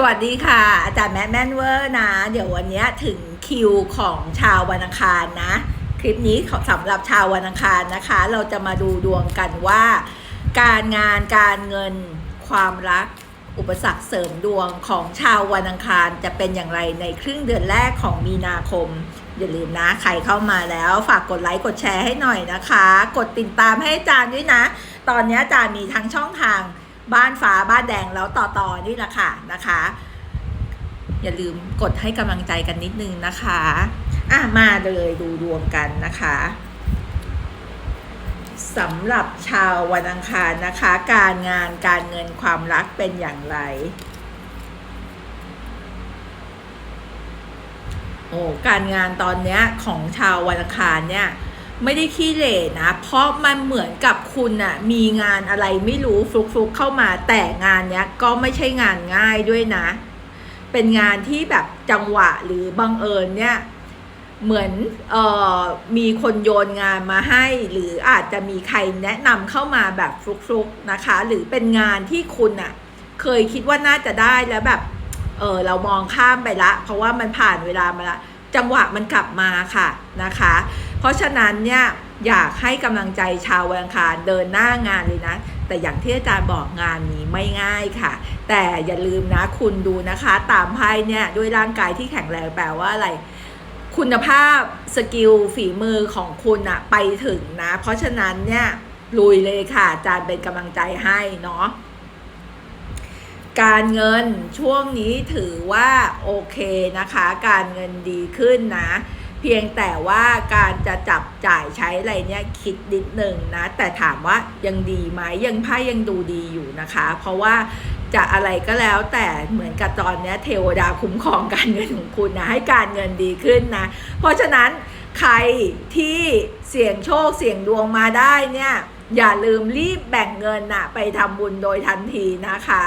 สวัสดีค่ะ อาจารย์แมทแมนเวอร์นะ เดี๋ยววันนี้ถึงคิวของชาววันอังคารนะ คลิปนี้สำหรับชาววันอังคารนะคะ เราจะมาดูดวงกันว่า การงานการเงินความรักอุปสรรคเสริมดวงของชาววันอังคารจะเป็นอย่างไรในครึ่งเดือนแรกของมีนาคม อย่าลืมนะใครเข้ามาแล้วฝากกดไลค์กดแชร์ให้หน่อยนะคะ กดติดตามให้อาจารย์ด้วยนะ ตอนนี้อาจารย์มีทั้งช่องทาง บ้านฟ้าบ้านแดงแล้วต่อต่อนี่แหละค่ะนะคะ อย่าลืมกดให้กำลังใจกันนิดนึงนะคะอะมาเลยดูดวงกันนะคะสำหรับชาววันอังคารนะคะ การงานการเงินความรักเป็นอย่างไร โอ้การงานตอนเนี้ยของชาววันอังคารเนี่ย ไม่ได้ขี้เหร่นะ เพราะมันเหมือนกับคุณน่ะมีงานอะไรไม่รู้ฟลุกๆเข้ามาแต่งานเนี้ยก็ไม่ใช่งานง่ายด้วยนะ เป็นงานที่แบบจังหวะหรือบังเอิญเนี่ยเหมือนเอ่อมีคนโยนงานมาให้ หรืออาจจะมีใครแนะนำเข้ามาแบบฟลุกๆนะคะ หรือเป็นงานที่คุณอะเคยคิดว่าน่าจะได้แล้วแบบเออเรามองข้ามไปละ เพราะว่ามันผ่านเวลามาละ จังหวะมันกลับมาค่ะนะคะ เพราะฉะนั้นเนี่ยอยากให้กำลังใจชาววังคารเดินหน้างานเลยนะ แต่อย่างที่อาจารย์บอกงานนี้ไม่ง่ายค่ะ แต่อย่าลืมนะคุณดูนะคะ ตามไพ่เนี่ยด้วยร่างกายที่แข็งแรงแปลว่าอะไร คุณภาพสกิลฝีมือของคุณอะไปถึงนะ เพราะฉะนั้นเนี่ยลุยเลยค่ะอาจารย์เป็นกำลังใจให้เนาะ การเงินช่วงนี้ถือว่าโอเคนะคะ การเงินดีขึ้นนะ เพียงแต่ว่าการจะจับจ่ายใช้อะไรเนี่ยคิดนิดหนึ่งนะ แต่ถามว่ายังดีไหมยังไพ่ยังดูดีอยู่นะคะ เพราะว่าจะอะไรก็แล้วแต่เหมือนกับตอนนี้เทวดาคุ้มครองการเงินของคุณนะให้การเงินดีขึ้นนะ เพราะฉะนั้นใครที่เสี่ยงโชคเสี่ยงดวงมาได้เนี่ยอย่าลืมรีบแบ่งเงินนะไปทำบุญโดยทันทีนะคะ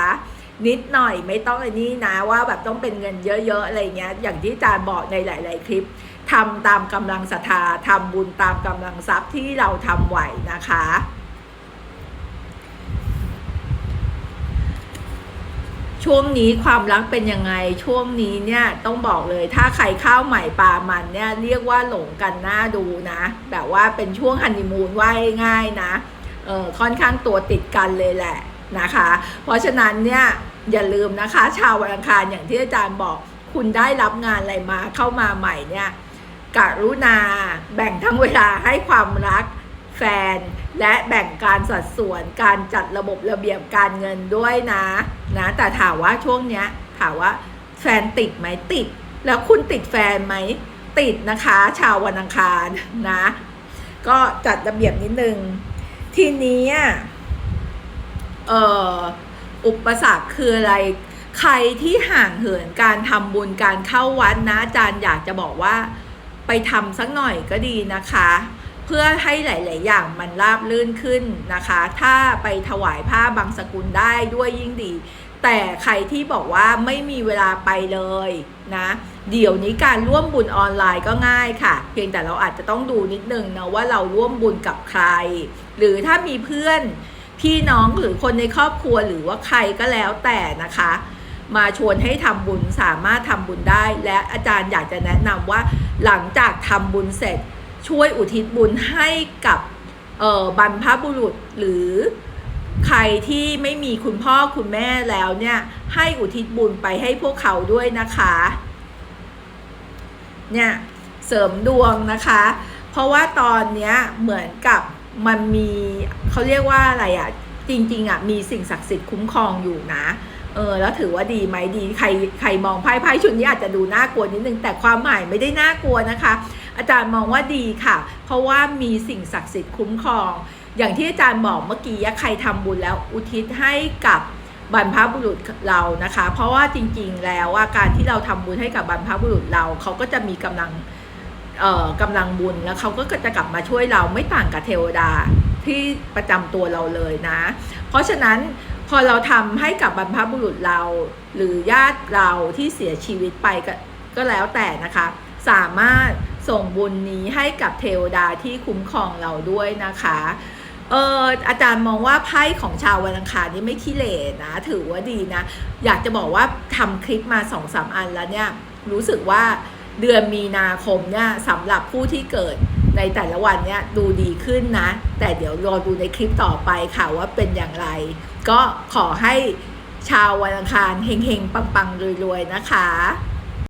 นิดหน่อยไม่ต้องไอ้นี่นะว่าแบบต้องเป็นเงินเยอะๆอะไรเงี้ยอย่างที่อาจารย์บอกในหลาย ๆ คลิปทำตามกำลังศรัทธาทำบุญตามกำลังทรัพย์ที่เราทำไหวนะคะช่วงนี้ความรักเป็นยังไงช่วงนี้เนี่ยต้องบอกเลยถ้าใครข้าวใหม่ปลามันเนี่ยเรียกว่าหลงกันหน้าดูนะ แบบว่าเป็นช่วงฮันนีมูนว่ายง่ายนะเออค่อนข้างตัวติดกันเลยแหละ นะคะ เพราะฉะนั้นเนี่ยอย่าลืมนะคะ ชาววันอังคารอย่างที่อาจารย์บอกคุณได้รับงานอะไรมาเข้ามาใหม่เนี่ยกรุณาแบ่งทั้งเวลาให้ความรักแฟน และแบ่งการสัดส่วนการจัดระบบระเบียบการเงินด้วยนะนะแต่ถามว่าช่วงเนี้ยถามว่าแฟนติดไหมติด แล้วคุณติดแฟนไหมติดนะคะ ชาววันอังคารนะ ก็จัดระเบียบนิดนึง ทีนี้อะ เอ่ออุปสรรคคืออะไร ใครที่ห่างเหินการทำบุญการเข้าวัดนะอาจารย์อยากจะบอกว่าไปทำสักหน่อยก็ดีนะคะ เพื่อให้หลาย ๆ อย่างมันราบลื่นขึ้นนะคะ ถ้าไปถวายผ้าบางสกุลได้ด้วยยิ่งดี แต่ใครที่บอกว่าไม่มีเวลาไปเลยนะเดี๋ยวนี้การร่วมบุญออนไลน์ก็ง่ายค่ะ เพียงแต่เราอาจจะต้องดูนิดนึงนะว่าเราร่วมบุญกับใคร หรือถ้ามีเพื่อน พี่น้องหรือคนในครอบครัวหรือว่าใครก็แล้วแต่นะคะ มาชวนให้ทำบุญสามารถทำบุญได้ และอาจารย์อยากจะแนะนำว่าหลังจากทำบุญเสร็จ ช่วยอุทิศบุญให้กับออบรรพบุรุษหรือใครที่ไม่มีคุณพ่อคุณแม่แล้วเนี่ย ให้อุทิศบุญไปให้พวกเขาด้วยนะคะ เนี่ย เสริมดวงนะคะ เพราะว่าตอนเนี้ยเหมือนกับ มันมีเขาเรียกว่าอะไรอะ่ะจริง ๆอะ่ะมีสิ่งศักดิ์สิทธิ์คุ้มครองอยู่นะเออแล้วถือว่าดีไหมดีใครใครมองไพ่ไพ่ชุดนี้อาจจะดูน่ากลัวนิดนึงแต่ความหมายไม่ได้น่ากลัวนะคะ อาจารย์มองว่าดีค่ะ เพราะว่ามีสิ่งศักดิ์สิทธิ์คุ้มครอง อย่างที่อาจารย์บอกเมื่อกี้ใครทำบุญแล้วอุทิศให้กับบรรพบุรุษเรานะคะ เพราะว่าจริงๆแล้วว่าการที่เราทำบุญให้กับบรรพบุรุษเราเขาก็จะมีกำลัง กำลังบุญแล้วเขาก็จะกลับมาช่วยเราไม่ต่างกับเทวดาที่ประจำตัวเราเลยนะ เพราะฉะนั้นพอเราทำให้กับบรรพบุรุษเรา หรือญาติเราที่เสียชีวิตไปก็ก็แล้วแต่นะคะ สามารถส่งบุญนี้ให้กับเทวดาที่คุ้มครองเราด้วยนะคะเอออาจารย์มองว่าไพ่ของชาววันอังคารนี่ไม่ขี้เหร่นะ ถือว่าดีนะ อยากจะบอกว่าทำคลิปมาสองสามอันแล้วเนี่ย รู้สึกว่า เดือนมีนาคมเนี่ยสำหรับผู้ที่เกิดในแต่ละวันเนี่ยดูดีขึ้นนะ แต่เดี๋ยวรอดูในคลิปต่อไปค่ะว่าเป็นอย่างไร ก็ขอให้ชาววันอังคารเฮงๆ ปังๆรวยๆนะคะ